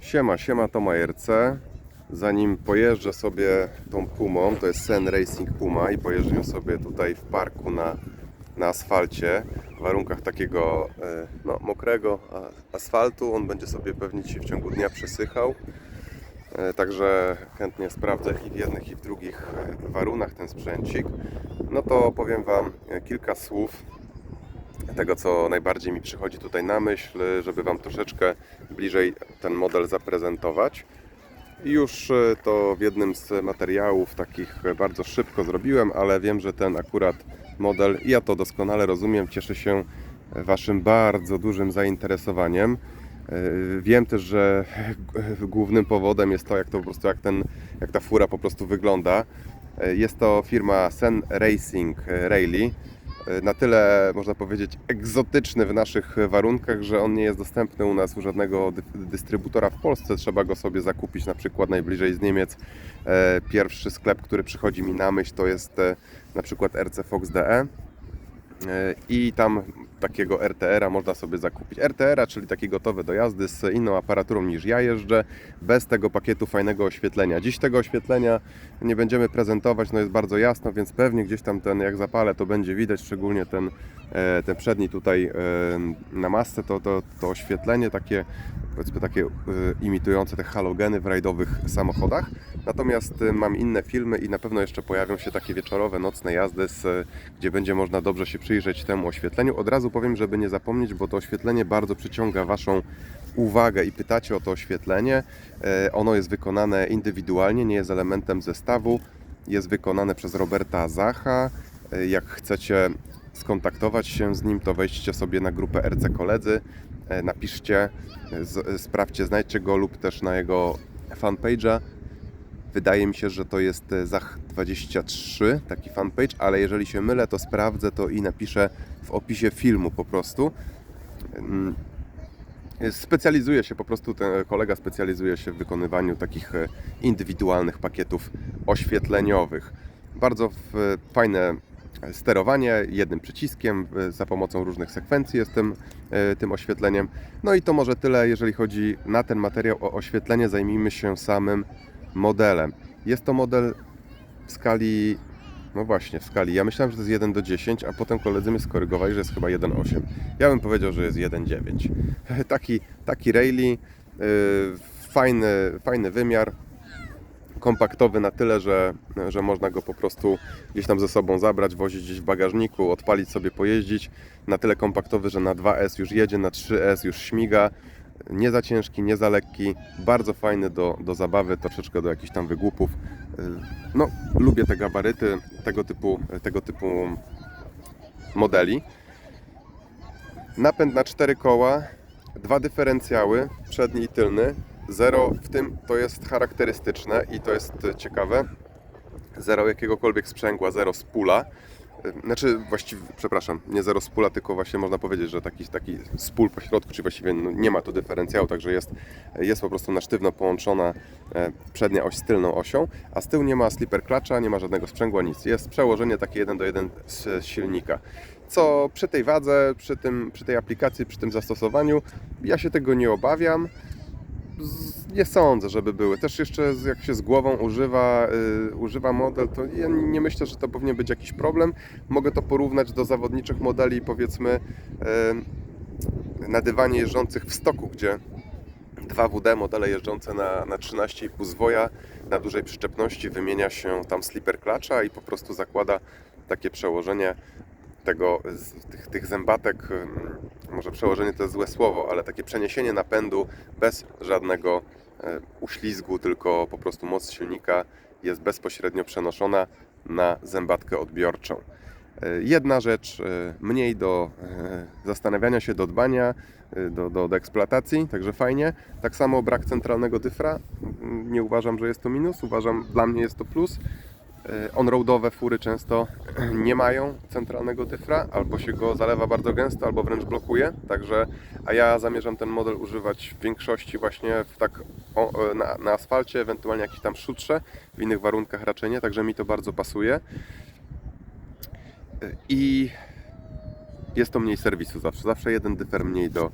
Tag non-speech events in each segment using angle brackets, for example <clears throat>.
Siema, siema, to Majerce. Zanim pojeżdżę sobie tą Pumą, to jest Sen Racing Puma i pojeżdżę sobie tutaj w parku na, na asfalcie, w warunkach takiego e, no, mokrego asfaltu. On będzie sobie pewnie dzisiaj w ciągu dnia przesychał. E, Także chętnie sprawdzę i w jednych i w drugich e, warunkach ten sprzęcik. No to powiem Wam kilka słów tego, co najbardziej mi przychodzi tutaj na myśl, żeby Wam troszeczkę bliżej ten model zaprezentować. Już e, to w jednym z materiałów takich bardzo szybko zrobiłem, ale wiem, że ten akurat model, ja to doskonale rozumiem, cieszy się Waszym bardzo dużym zainteresowaniem. E, Wiem też, że głównym powodem jest to, jak to po prostu, jak, ten, jak ta fura po prostu wygląda. E, Jest to firma Sen Racing Rally na tyle, można powiedzieć, egzotyczny w naszych warunkach, że on nie jest dostępny u nas u żadnego dy- dystrybutora w Polsce. Trzeba go sobie zakupić na przykład najbliżej z Niemiec. E, Pierwszy sklep, który przychodzi mi na myśl, to jest e, na przykład RC Fox DE. E, I tam takiego RTR-a można sobie zakupić. RTR-a, czyli taki gotowy do jazdy z inną aparaturą niż ja jeżdżę, bez tego pakietu fajnego oświetlenia. Dziś tego oświetlenia nie będziemy prezentować, no jest bardzo jasno, więc pewnie gdzieś tam ten, jak zapalę, to będzie widać, szczególnie ten, e, ten przedni tutaj e, na masce, to, to, to oświetlenie takie, powiedzmy takie e, imitujące te halogeny w rajdowych samochodach. Natomiast e, mam inne filmy i na pewno jeszcze pojawią się takie wieczorowe, nocne jazdy, z, e, gdzie będzie można dobrze się przyjrzeć temu oświetleniu. Od razu powiem, żeby nie zapomnieć, bo to oświetlenie bardzo przyciąga Waszą uwagę i pytacie o to oświetlenie. E, Ono jest wykonane indywidualnie, nie jest elementem zestawu. Jest wykonane przez Roberta Zacha. E, Jak chcecie skontaktować się z nim, to wejdźcie sobie na grupę RC Koledzy, e, napiszcie, e, z, sprawdźcie, znajdźcie go lub też na jego fanpage'a. Wydaje mi się, że to jest e, Zach23, taki fanpage, ale jeżeli się mylę, to sprawdzę to i napiszę w opisie filmu po prostu. Mm, Specjalizuje się po prostu, ten kolega specjalizuje się w wykonywaniu takich e, indywidualnych pakietów oświetleniowych. Bardzo fajne sterowanie jednym przyciskiem za pomocą różnych sekwencji jest tym, e, tym oświetleniem. No i to może tyle, jeżeli chodzi na ten materiał o oświetlenie. Zajmijmy się samym modelem. Jest to model w skali, no właśnie, w skali. Ja myślałem, że to jest 1 do 10, a potem koledzy mnie skorygowali, że jest chyba 1,8. Ja bym powiedział, że jest 1,9. <laughs> Taki, taki Rayleigh, fajny, fajny wymiar, kompaktowy na tyle, że, że można go po prostu gdzieś tam ze sobą zabrać, wozić gdzieś w bagażniku, odpalić sobie, pojeździć. Na tyle kompaktowy, że na 2S już jedzie, na 3S już śmiga. Nie za ciężki, nie za lekki, bardzo fajny do, do zabawy, troszeczkę do jakichś tam wygłupów. No, lubię te gabaryty tego typu, tego typu modeli. Napęd na cztery koła, dwa dyferencjały, przedni i tylny. Zero w tym to jest charakterystyczne i to jest ciekawe. Zero jakiegokolwiek sprzęgła, zero spula. Znaczy, właściwie, przepraszam, nie zero spula, tylko właśnie można powiedzieć, że taki, taki spól po środku, czy właściwie no, nie ma tu dyferencjału, także jest, jest po prostu na sztywno połączona e, przednia oś z tylną osią, a z tyłu nie ma slipper klacza, nie ma żadnego sprzęgła, nic. Jest przełożenie takie 1 do 1 z z silnika. Co przy tej wadze, przy, tym, przy tej aplikacji, przy tym zastosowaniu, ja się tego nie obawiam. Nie sądzę, żeby były. Też jeszcze jak się z głową używa, y, używa model, to ja nie myślę, że to powinien być jakiś problem. Mogę to porównać do zawodniczych modeli, powiedzmy, y, na dywanie jeżdżących w stoku, gdzie 2WD modele jeżdżące na, na 13,5 zwoja na dużej przyczepności wymienia się tam slipper klacza i po prostu zakłada takie przełożenie tego, tych, tych zębatek, ym, może przełożenie to jest złe słowo, ale takie przeniesienie napędu bez żadnego e, uślizgu, tylko po prostu moc silnika jest bezpośrednio przenoszona na zębatkę odbiorczą. E, Jedna rzecz, e, mniej do zastanawiania się, do dbania, do, do, do eksploatacji, także fajnie. Tak samo brak centralnego dyfra, mm, nie uważam, że jest to minus, uważam, dla mnie jest to plus. E, On-roadowe fury często <clears throat> nie mają centralnego dyfra, albo się go zalewa bardzo gęsto, albo wręcz blokuje. Także, a ja zamierzam ten model używać w większości właśnie w tak e, na, na asfalcie, ewentualnie jakiś tam szutrze, w innych warunkach raczej nie, także mi to bardzo pasuje. E, I jest to mniej serwisu zawsze. Zawsze jeden dyfer mniej do,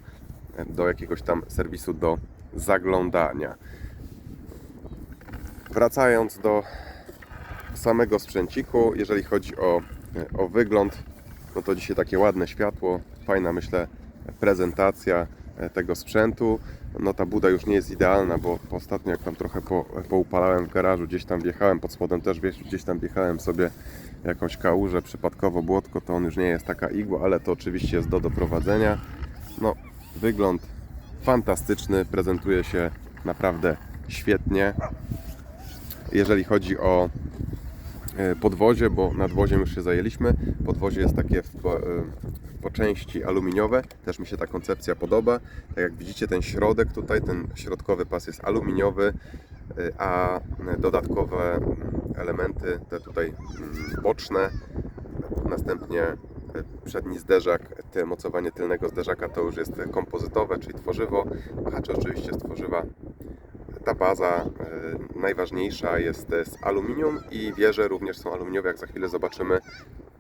do jakiegoś tam serwisu do zaglądania. Wracając do samego sprzęciku, jeżeli chodzi o, o wygląd, no to dzisiaj takie ładne światło, fajna myślę prezentacja e, tego sprzętu. No ta buda już nie jest idealna, bo ostatnio jak tam trochę po, poupalałem w garażu, gdzieś tam wjechałem, pod spodem też gdzieś tam wjechałem sobie jakąś kałużę, przypadkowo błotko, to on już nie jest taka igła, ale to oczywiście jest do doprowadzenia. No, wygląd fantastyczny, prezentuje się naprawdę świetnie. Jeżeli chodzi o e, podwozie, bo nadwoziem już się zajęliśmy. Podwozie jest takie w, po, e, po części aluminiowe. Też mi się ta koncepcja podoba. Tak jak widzicie, ten środek tutaj, ten środkowy pas jest aluminiowy, e, a dodatkowe elementy, te tutaj mm, boczne, następnie e, przedni zderzak, te mocowanie tylnego zderzaka to już jest kompozytowe, czyli tworzywo. Hacze oczywiście z tworzywa ta baza e, najważniejsza jest z aluminium i wieże również są aluminiowe, jak za chwilę zobaczymy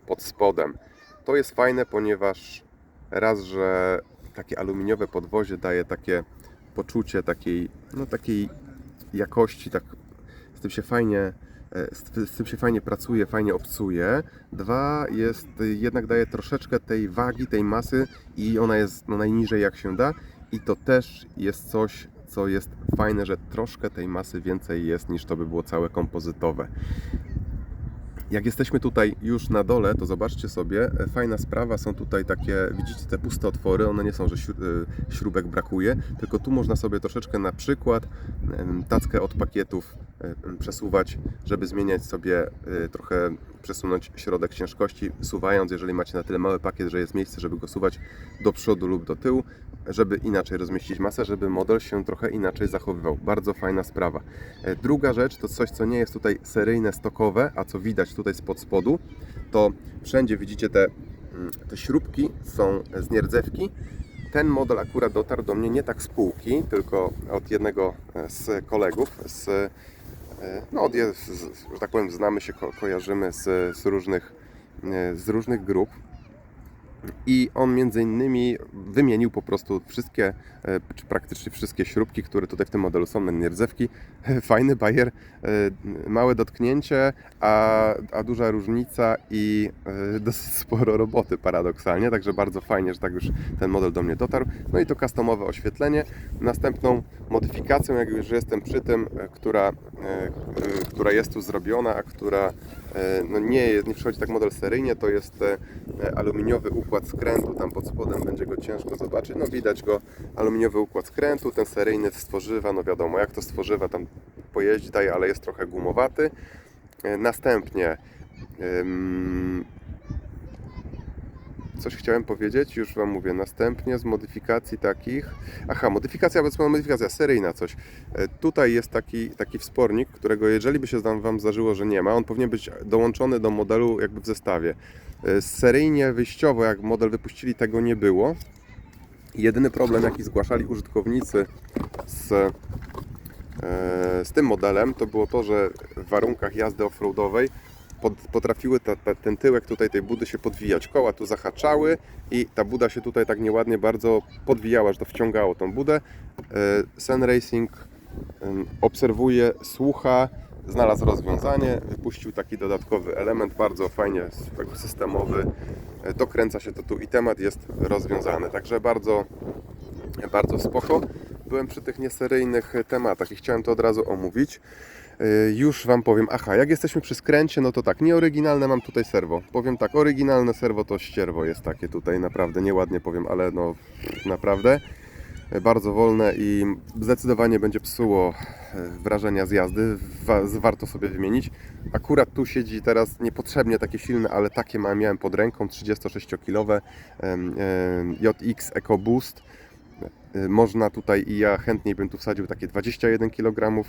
pod spodem. To jest fajne, ponieważ raz, że takie aluminiowe podwozie daje takie poczucie takiej, no takiej jakości, tak z tym się fajnie e, z tym się fajnie pracuje, fajnie obcuje. Dwa jest, jednak daje troszeczkę tej wagi, tej masy i ona jest no, najniżej jak się da i to też jest coś, co jest fajne, że troszkę tej masy więcej jest niż to by było całe kompozytowe. Jak jesteśmy tutaj już na dole, to zobaczcie sobie, e, fajna sprawa, są tutaj takie, widzicie te puste otwory, one nie są, że e, śrubek brakuje, tylko tu można sobie troszeczkę na przykład tackę od pakietów przesuwać, żeby zmieniać sobie e, trochę, przesunąć środek ciężkości, suwając, jeżeli macie na tyle mały pakiet, że jest miejsce, żeby go suwać do przodu lub do tyłu, żeby inaczej rozmieścić masę, żeby model się trochę inaczej zachowywał. Bardzo fajna sprawa. E, Druga rzecz to coś, co nie jest tutaj seryjne, stokowe, a co widać tutaj spod spodu, to wszędzie widzicie te, mm, te śrubki są z nierdzewki. Ten model akurat dotarł do mnie nie tak z półki, tylko od jednego e, z kolegów, z, e, no, od, z, że tak powiem, znamy się, ko, kojarzymy z, z, różnych, z różnych grup. I on między innymi wymienił po prostu wszystkie, e, czy praktycznie wszystkie śrubki, które tutaj w tym modelu są nierdzewki. <laughs> Fajny bajer, e, małe dotknięcie, a, a duża różnica i e, <laughs> dosyć sporo roboty paradoksalnie, także bardzo fajnie, że tak już ten model do mnie dotarł. No i to customowe oświetlenie. Następną modyfikacją, jak już jestem przy tym, która, która jest tu zrobiona, a która no nie, jest, nie przychodzi tak model seryjnie, to jest aluminiowy układ skrętu, tam pod spodem będzie go ciężko zobaczyć, no widać go, aluminiowy układ skrętu, ten seryjny z tworzywa, no wiadomo jak to z tworzywa tam pojeździ daje, ale jest trochę gumowaty. E, Następnie ym, coś chciałem powiedzieć, już Wam mówię, następnie z modyfikacji takich, aha, modyfikacja, bez modyfikacja seryjna coś. E, Tutaj jest taki, taki wspornik, którego jeżeli by się Wam zdarzyło, że nie ma, on powinien być dołączony do modelu jakby w zestawie. E, Seryjnie, wyjściowo, jak model wypuścili, tego nie było. Jedyny problem, jaki zgłaszali użytkownicy z, e, z tym modelem, to było to, że w warunkach jazdy offroadowej potrafiły ta, ten tyłek tutaj tej budy się podwijać. Koła tu zahaczały i ta buda się tutaj tak nieładnie bardzo podwijała, że to wciągało tą budę. E, Sen Racing obserwuje, słucha, znalazł rozwiązanie, wypuścił taki dodatkowy element, bardzo fajnie, systemowy. Dokręca się to tu i temat jest rozwiązany. Także bardzo, bardzo spoko. Byłem przy tych nieseryjnych tematach i chciałem to od razu omówić. Yy, Już Wam powiem, aha, jak jesteśmy przy skręcie, no to tak, nieoryginalne mam tutaj serwo. Powiem tak, oryginalne serwo to ścierwo jest takie tutaj, naprawdę, nieładnie powiem, ale no naprawdę. Bardzo wolne i zdecydowanie będzie psuło yy, wrażenia z jazdy. Wa- Warto sobie wymienić. Akurat tu siedzi teraz niepotrzebnie takie silne, ale takie miałem pod ręką, 36-kilowe em, em, JX EcoBoost. Y, Można tutaj i ja chętniej bym tu wsadził takie 21 kg,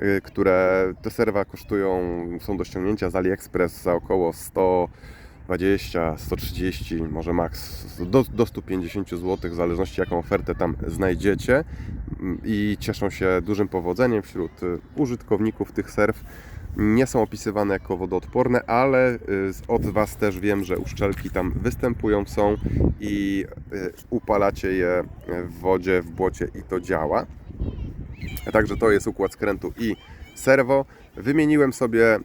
y, które te serwa kosztują, są do ściągnięcia z AliExpress za około 120, 130, może maks do, do 150 zł, w zależności jaką ofertę tam znajdziecie Mm, i cieszą się dużym powodzeniem wśród y, użytkowników tych serw. nie są opisywane jako wodoodporne, ale y, od Was też wiem, że uszczelki tam występują, są i y, upalacie je w wodzie, w błocie i to działa. Także to jest układ skrętu i serwo. Wymieniłem sobie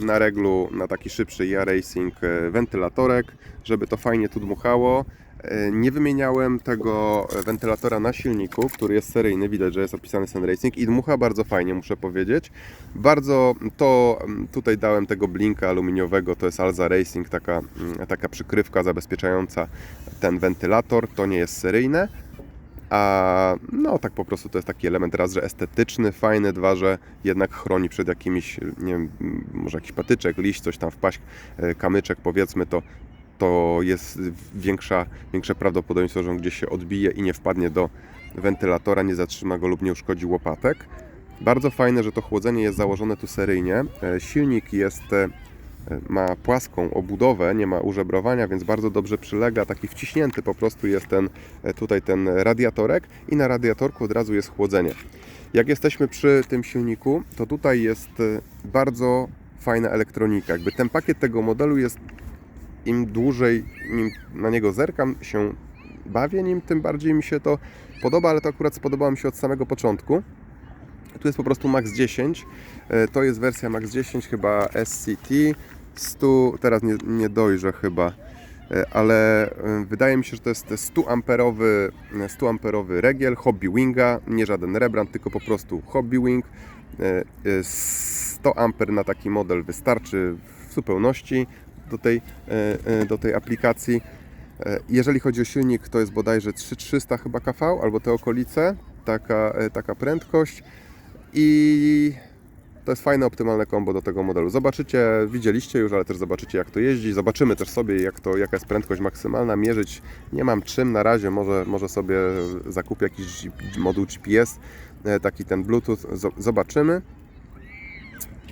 na reglu na taki szybszy Ja Racing e, wentylatorek, żeby to fajnie tu dmuchało. E, Nie wymieniałem tego wentylatora na silniku, który jest seryjny, widać, że jest opisany Sun Racing i dmucha bardzo fajnie, muszę powiedzieć. Bardzo to tutaj dałem tego blinka aluminiowego, to jest Alza Racing, taka, mm, taka przykrywka zabezpieczająca ten wentylator, to nie jest seryjne. A no tak po prostu to jest taki element raz, że estetyczny, fajny, dwa, że jednak chroni przed jakimiś, nie wiem, może jakiś patyczek, liść, coś tam wpaść, e, kamyczek powiedzmy, to, to jest większa, większe prawdopodobieństwo, że on gdzieś się odbije i nie wpadnie do wentylatora, nie zatrzyma go lub nie uszkodzi łopatek. Bardzo fajne, że to chłodzenie jest założone tu seryjnie. E, Silnik jest e, ma płaską obudowę, nie ma użebrowania, więc bardzo dobrze przylega. Taki wciśnięty po prostu jest ten e, tutaj ten radiatorek i na radiatorku od razu jest chłodzenie. Jak jesteśmy przy tym silniku, to tutaj jest e, bardzo fajna elektronika. Jakby ten pakiet tego modelu jest im dłużej nim na niego zerkam, się bawię nim, tym bardziej mi się to podoba, ale to akurat spodobało mi się od samego początku. Tu jest po prostu Max 10. E, To jest wersja Max 10 chyba SCT. 100, teraz nie, nie dojrzę chyba, e, ale e, wydaje mi się, że to jest 100 amperowy, 100 amperowy regiel Hobby Winga, nie żaden rebrand, tylko po prostu Hobby Wing. E, e, 100 amper na taki model wystarczy w zupełności do tej, do tej aplikacji. Jeżeli chodzi o silnik, to jest bodajże 3300 chyba kV albo te okolice, taka, taka prędkość i to jest fajne, optymalne kombo do tego modelu. Zobaczycie, widzieliście już, ale też zobaczycie jak to jeździ. Zobaczymy też sobie jak to, jaka jest prędkość maksymalna. Mierzyć nie mam czym na razie, może, może sobie zakupię jakiś moduł GPS, e, taki ten Bluetooth, Zo- zobaczymy.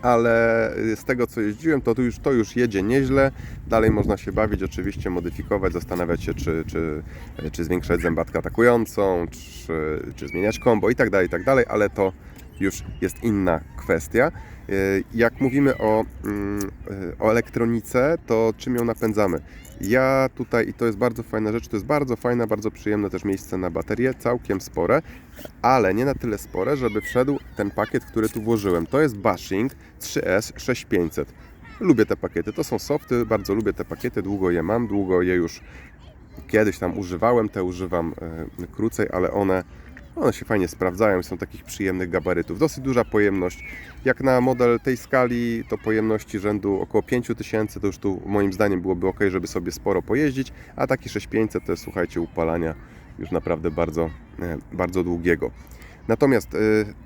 Ale z tego co jeździłem, to tu już, to już jedzie nieźle. Dalej można się bawić, oczywiście modyfikować, zastanawiać się, czy, czy, czy zwiększać zębatkę atakującą, czy, czy zmieniać kombo i tak dalej, i tak dalej, ale to już jest inna kwestia. E, Jak mówimy o, mm, e, o elektronice, to czym ją napędzamy? Ja tutaj, i to jest bardzo fajna rzecz, to jest bardzo fajne, bardzo przyjemne też miejsce na baterię, całkiem spore, ale nie na tyle spore, żeby wszedł ten pakiet, który tu włożyłem. To jest Bashing 3S 6500. Lubię te pakiety, to są softy, bardzo lubię te pakiety, długo je mam, długo je już kiedyś tam używałem, te używam e, krócej, ale one, one się fajnie sprawdzają, są takich przyjemnych gabarytów. Dosyć duża pojemność. Jak na model tej skali, to pojemności rzędu około 5000, to już tu moim zdaniem byłoby ok, żeby sobie sporo pojeździć, a taki 6500 to jest, słuchajcie, upalania już naprawdę bardzo, e, bardzo długiego. Natomiast y,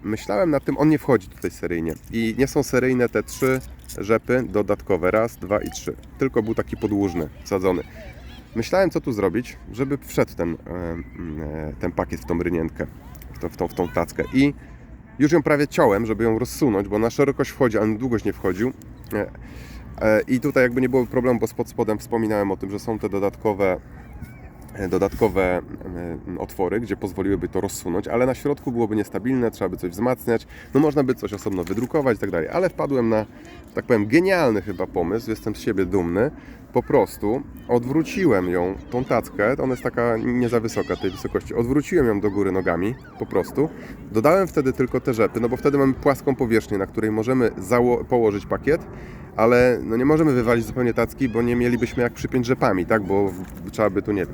myślałem nad tym, on nie wchodzi tutaj seryjnie i nie są seryjne te trzy rzepy dodatkowe, raz, dwa i trzy, tylko był taki podłużny, wsadzony. Myślałem, co tu zrobić, żeby wszedł ten, e, e, ten pakiet w tą rynienkę, w, to, w, tą, w tą tackę. I już ją prawie ciąłem, żeby ją rozsunąć, bo na szerokość wchodzi, a na długość nie wchodził. E, I tutaj jakby nie było problemu, bo pod spodem wspominałem o tym, że są te dodatkowe dodatkowe e, otwory, gdzie pozwoliłyby to rozsunąć, ale na środku byłoby niestabilne, trzeba by coś wzmacniać, no można by coś osobno wydrukować i tak dalej, ale wpadłem na, tak powiem, genialny chyba pomysł, jestem z siebie dumny, po prostu odwróciłem ją, tą tackę, ona jest taka nie za wysoka tej wysokości, odwróciłem ją do góry nogami, po prostu, dodałem wtedy tylko te rzepy, no bo wtedy mamy płaską powierzchnię, na której możemy położyć pakiet, ale no nie możemy wywalić zupełnie tacki, bo nie mielibyśmy jak przypiąć rzepami, tak, bo w- trzeba by tu, nie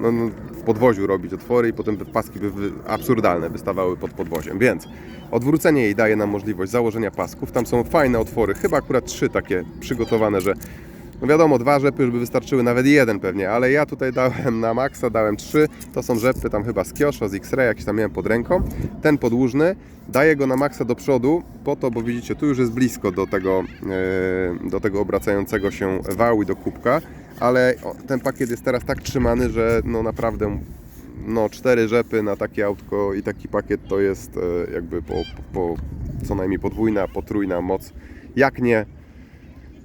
no, no, w podwoziu robić otwory i potem te paski by absurdalne wystawały pod podwoziem, więc odwrócenie jej daje nam możliwość założenia pasków, tam są fajne otwory, chyba akurat trzy takie przygotowane, że no wiadomo, dwa rzepy już by wystarczyły, nawet jeden pewnie, ale ja tutaj dałem na maksa, dałem trzy. To są rzepy tam chyba z Kiosho, z X-Ray, jakieś tam miałem pod ręką. Ten podłużny, daję go na maksa do przodu, po to, bo widzicie, tu już jest blisko do tego, e, do tego obracającego się wału i do kubka, ale ten pakiet jest teraz tak trzymany, że no naprawdę no cztery rzepy na takie autko i taki pakiet to jest e, jakby po, po, po co najmniej podwójna, potrójna moc, jak nie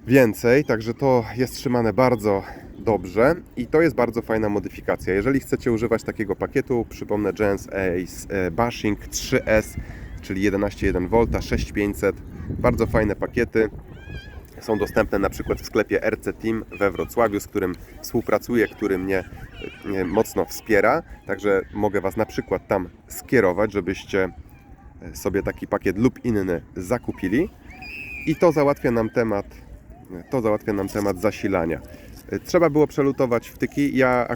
więcej, także to jest trzymane bardzo dobrze i to jest bardzo fajna modyfikacja. Jeżeli chcecie używać takiego pakietu, przypomnę Gens Ace e, Bashing 3S, czyli 11,1 V, 6500 Bardzo fajne pakiety. Są dostępne na przykład w sklepie RC Team we Wrocławiu, z którym współpracuję, który mnie e, mocno wspiera. Także mogę Was na przykład tam skierować, żebyście sobie taki pakiet lub inny zakupili. I to załatwia nam temat, to załatwia nam temat zasilania. Trzeba było przelutować wtyki. Ja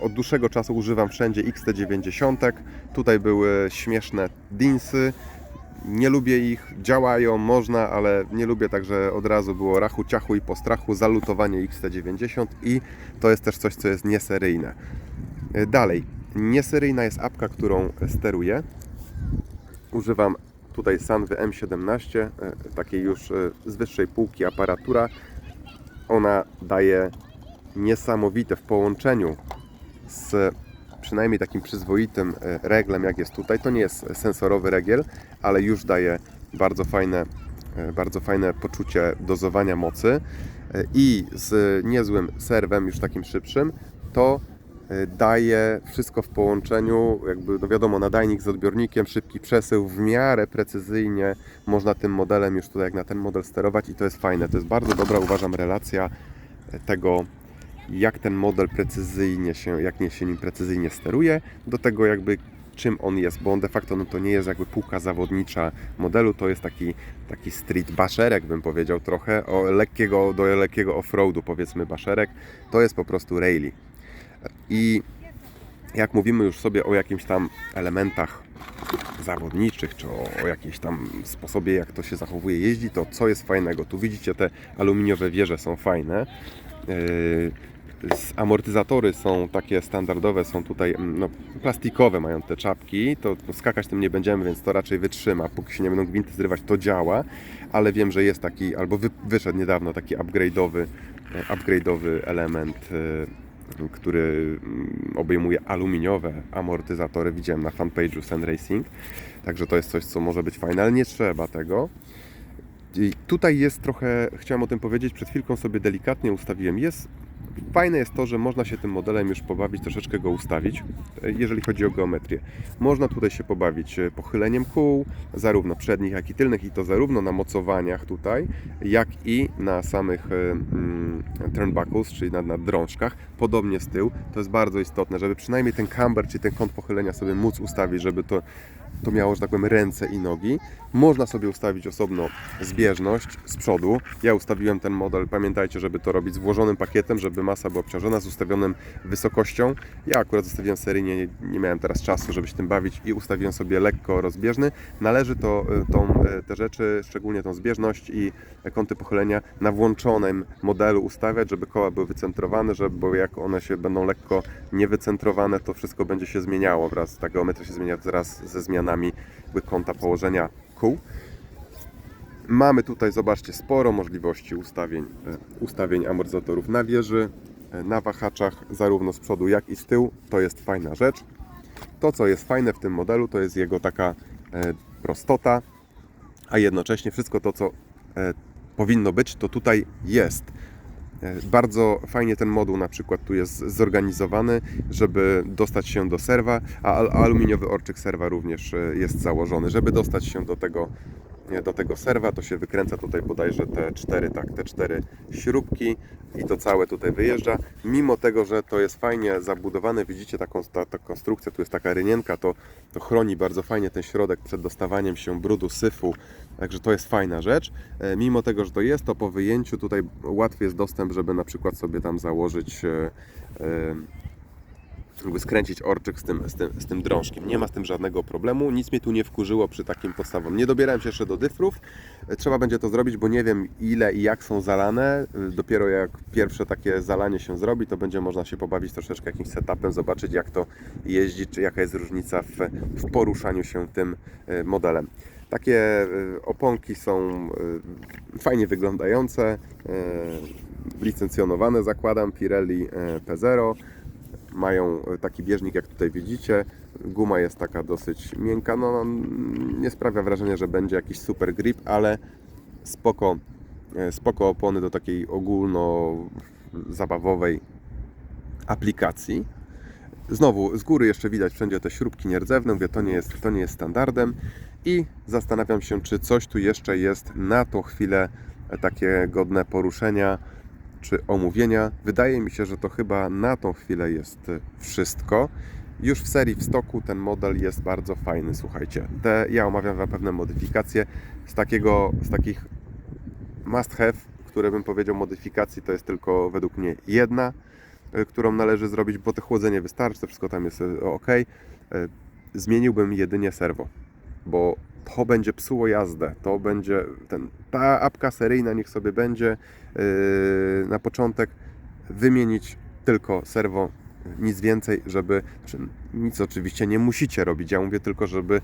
od dłuższego czasu używam wszędzie XT90. Tutaj były śmieszne dinsy. Nie lubię ich, działają, można, ale nie lubię, także od razu było rachu, ciachu i postrachu, zalutowanie XT90 i to jest też coś, co jest nieseryjne. Dalej, nieseryjna jest apka, którą steruję. Używam tutaj Sanwy M17, e, takiej już e, z wyższej półki aparatura. Ona daje niesamowite w połączeniu z przynajmniej takim przyzwoitym e, reglem, jak jest tutaj. To nie jest sensorowy regiel, ale już daje bardzo fajne, bardzo fajne poczucie dozowania mocy i z niezłym serwem, już takim szybszym, to daje wszystko w połączeniu, jakby no wiadomo, nadajnik z odbiornikiem, szybki przesył, w miarę precyzyjnie można tym modelem już tutaj jak na ten model sterować i to jest fajne. To jest bardzo dobra, uważam, relacja e, tego, jak ten model precyzyjnie się, jak nie się nim precyzyjnie steruje, do tego jakby czym on jest, bo on de facto no to nie jest jakby półka zawodnicza modelu, to jest taki, taki street baszerek bym powiedział trochę, o lekkiego, do lekkiego offroadu powiedzmy baszerek, to jest po prostu rally. I jak mówimy już sobie o jakimś tam elementach zawodniczych, czy o, o jakimś tam sposobie, jak to się zachowuje jeździ, to co jest fajnego? Tu widzicie te aluminiowe wieże są fajne. Yy, amortyzatory są takie standardowe, są tutaj mm, no, plastikowe, mają te czapki. To skakać tym nie będziemy, więc to raczej wytrzyma. Póki się nie będą gwinty zrywać, to działa, ale wiem, że jest taki, albo wy, wyszedł niedawno taki upgrade'owy, upgrade'owy element, e, który mm, obejmuje aluminiowe amortyzatory. Widziałem na fanpage'u Sun Racing, także to jest coś, co może być fajne, ale nie trzeba tego. I tutaj jest trochę, chciałem o tym powiedzieć, przed chwilką sobie delikatnie ustawiłem. Jest Fajne jest to, że można się tym modelem już pobawić, troszeczkę go ustawić, e, jeżeli chodzi o geometrię. Można tutaj się pobawić e, pochyleniem kół, zarówno przednich, jak i tylnych, i to zarówno na mocowaniach tutaj, jak i na samych e, mm, turnbuckles, czyli na, na drążkach, podobnie z tyłu. To jest bardzo istotne, żeby przynajmniej ten camber, czyli ten kąt pochylenia sobie móc ustawić, żeby to to miało, że tak powiem, ręce i nogi. Można sobie ustawić osobno zbieżność z przodu. Ja ustawiłem ten model, pamiętajcie, żeby to robić z włożonym pakietem, żeby masa była obciążona, z ustawioną wysokością. Ja akurat zostawiłem seryjnie, nie, nie miałem teraz czasu, żeby się tym bawić i ustawiłem sobie lekko rozbieżny. Należy to, y, tą, y, te rzeczy, szczególnie tą zbieżność i kąty pochylenia na włączonym modelu ustawiać, żeby koła były wycentrowane, żeby, bo jak one się będą lekko niewycentrowane, to wszystko będzie się zmieniało wraz, ta geometria się zmienia wraz ze zmianami kąta położenia kół. Mamy tutaj, zobaczcie, sporo możliwości ustawień, e, ustawień amortyzatorów na wieży, e, na wahaczach, zarówno z przodu, jak i z tyłu. To jest fajna rzecz. To, co jest fajne w tym modelu, to jest jego taka e, prostota, a jednocześnie wszystko to, co powinno być, to tutaj jest. E, Bardzo fajnie ten moduł na przykład tu jest zorganizowany, żeby dostać się do serwa, a al- aluminiowy orczyk serwa również e, jest założony. Żeby dostać się do tego, do tego serwa, to się wykręca tutaj bodajże te cztery, tak, te cztery śrubki i to całe tutaj wyjeżdża. Mimo tego, że to jest fajnie zabudowane, widzicie taką ta, ta konstrukcja, tu jest taka rynienka, to, to chroni bardzo fajnie ten środek przed dostawaniem się brudu, syfu, Także to jest fajna rzecz. E, Mimo tego, że to jest, to po wyjęciu tutaj łatwy jest dostęp, żeby na przykład sobie tam założyć, e, e, jakby skręcić orczyk z tym, z, tym, z tym drążkiem. Nie ma z tym żadnego problemu. Nic mnie tu nie wkurzyło przy takim podstawom. Nie dobierałem się jeszcze do dyfrów. Trzeba będzie to zrobić, bo nie wiem ile i jak są zalane. Dopiero jak pierwsze takie zalanie się zrobi, to będzie można się pobawić troszeczkę jakimś setupem, zobaczyć jak to jeździ, czy jaka jest różnica w, w poruszaniu się tym modelem. Takie e, oponki są e, fajnie wyglądające, e, licencjonowane zakładam, Pirelli e, P0. Mają taki bieżnik jak tutaj widzicie. Guma jest taka dosyć miękka, no nie sprawia wrażenia, że będzie jakiś super grip, ale spoko, spoko opony do takiej ogólno zabawowej aplikacji. Znowu, z góry jeszcze widać wszędzie te śrubki nierdzewne, mówię, to nie jest, to nie jest standardem i zastanawiam się, czy coś tu jeszcze jest na tą chwilę takie godne poruszenia czy omówienia. Wydaje mi się, że to chyba na tą chwilę jest wszystko. Już w serii w stoku ten model jest bardzo fajny, słuchajcie. Te, ja omawiam Wam pewne modyfikacje z takiego, z takich must have, które bym powiedział modyfikacji, to jest tylko według mnie jedna, y, którą należy zrobić, bo to chłodzenie wystarczy, to wszystko tam jest ok. Zmieniłbym jedynie serwo, bo to będzie psuło jazdę, to będzie ten, ta apka seryjna niech sobie będzie yy, na początek wymienić tylko serwo, nic więcej, żeby, znaczy nic oczywiście nie musicie robić, ja mówię tylko, żeby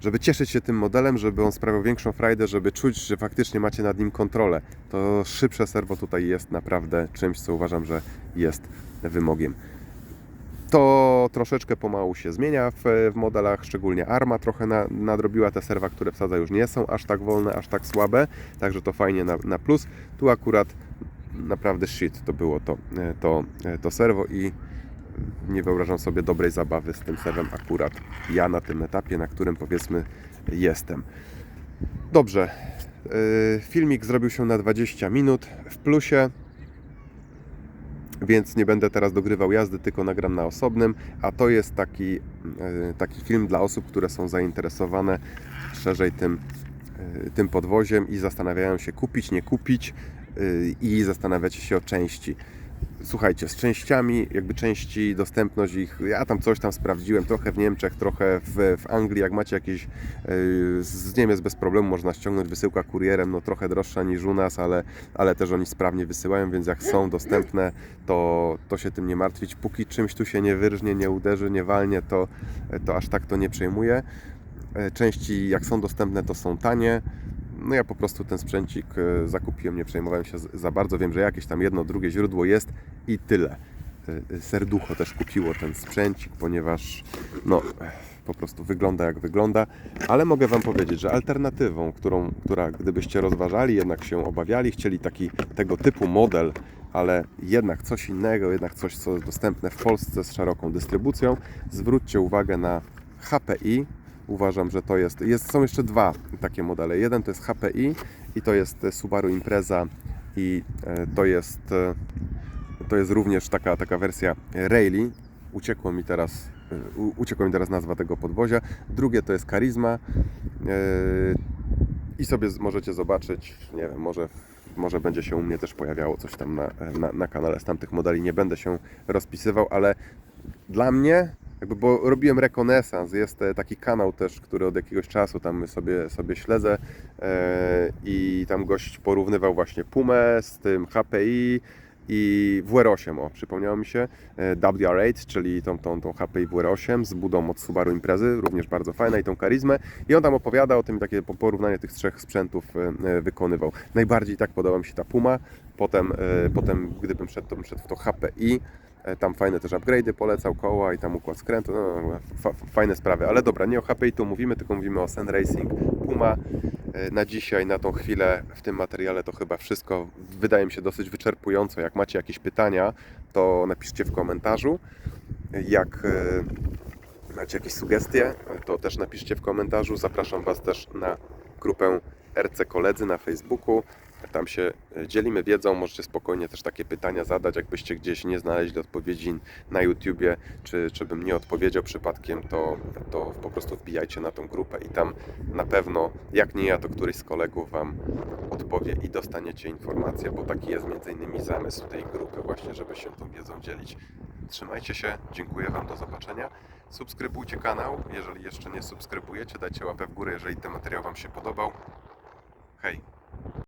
żeby cieszyć się tym modelem, żeby on sprawiał większą frajdę, żeby czuć, że faktycznie macie nad nim kontrolę, to szybsze serwo tutaj jest naprawdę czymś, co uważam, że jest wymogiem. To troszeczkę pomału się zmienia w, w modelach, szczególnie Arma trochę na, nadrobiła te serwa, które wsadza już nie są aż tak wolne, aż tak słabe, także to fajnie na, na plus. Tu akurat naprawdę shit to było to, to, to serwo i nie wyobrażam sobie dobrej zabawy z tym serwem akurat ja na tym etapie, na którym powiedzmy jestem. Dobrze, yy, filmik zrobił się na 20 minut w plusie, więc nie będę teraz dogrywał jazdy, tylko nagram na osobnym, a to jest taki, yy, taki film dla osób, które są zainteresowane szerzej tym, yy, tym podwoziem i zastanawiają się kupić, nie kupić yy, i zastanawiacie się o części słuchajcie, z częściami, jakby części, dostępność ich, ja tam coś tam sprawdziłem, trochę w Niemczech, trochę w, w Anglii, jak macie jakieś, yy, z Niemiec bez problemu można ściągnąć, wysyłka kurierem, no trochę droższa niż u nas, ale, ale też oni sprawnie wysyłają, więc jak są dostępne, to, to się tym nie martwić. Póki czymś tu się nie wyrżnie, nie uderzy, nie walnie, to, to aż tak to nie przejmuje. E, Części jak są dostępne, to są tanie. No ja po prostu ten sprzęcik e, zakupiłem, nie przejmowałem się za bardzo. Wiem, że jakieś tam jedno, drugie źródło jest i tyle. E, Serducho też kupiło ten sprzęcik, ponieważ no po prostu wygląda jak wygląda, ale mogę Wam powiedzieć, że alternatywą, którą, która gdybyście rozważali, jednak się obawiali, chcieli taki tego typu model, ale jednak coś innego, jednak coś, co jest dostępne w Polsce z szeroką dystrybucją, zwróćcie uwagę na HPI, uważam, że to jest, jest. Są jeszcze dwa takie modele. Jeden to jest HPI i to jest Subaru Impreza i e, to jest, e, to jest również taka, taka wersja Rally. Uciekło mi teraz, e, uciekła mi teraz nazwa tego podwozia. Drugie to jest Charisma e, i sobie możecie zobaczyć, nie wiem, może, może będzie się u mnie też pojawiało coś tam na, na, na kanale z tamtych modeli. Nie będę się rozpisywał, ale dla mnie, jakby, bo robiłem rekonesans, jest e, taki kanał też, który od jakiegoś czasu tam sobie, sobie śledzę e, i tam gość porównywał właśnie Pumę z tym HPI i WR8, o, przypomniało mi się, e, WR8, czyli tą, tą, tą HPI WR8 z budą od Subaru Imprezy, również bardzo fajna i tą karizmę. I on tam opowiada o tym, takie po- porównanie tych trzech sprzętów wykonywał. Najbardziej tak podoba mi się ta Puma, potem, potem gdybym szedł, to bym szedł w to HPI, Tam fajne też upgrade'y polecał, koła i tam układ skrętu, no, fa, fajne sprawy. Ale dobra, nie o HPI tu mówimy, tylko mówimy o Sen Racing Puma. E, Na dzisiaj, na tą chwilę w tym materiale to chyba wszystko. Wydaje mi się dosyć wyczerpująco. Jak macie jakieś pytania, to napiszcie w komentarzu. Jak e, macie jakieś sugestie, to też napiszcie w komentarzu. Zapraszam Was też na grupę RC Koledzy na Facebooku. Tam się e, dzielimy wiedzą, możecie spokojnie też takie pytania zadać, jakbyście gdzieś nie znaleźli odpowiedzi na YouTubie, czy, czy bym nie odpowiedział przypadkiem, to, to po prostu wbijajcie na tą grupę i tam na pewno, jak nie ja, to któryś z kolegów Wam odpowie i dostaniecie informacje, bo taki jest między innymi zamysł tej grupy właśnie, żeby się tą wiedzą dzielić. Trzymajcie się, dziękuję Wam, do zobaczenia. Subskrybujcie kanał, jeżeli jeszcze nie subskrybujecie, dajcie łapę w górę, jeżeli ten materiał Wam się podobał. Hej!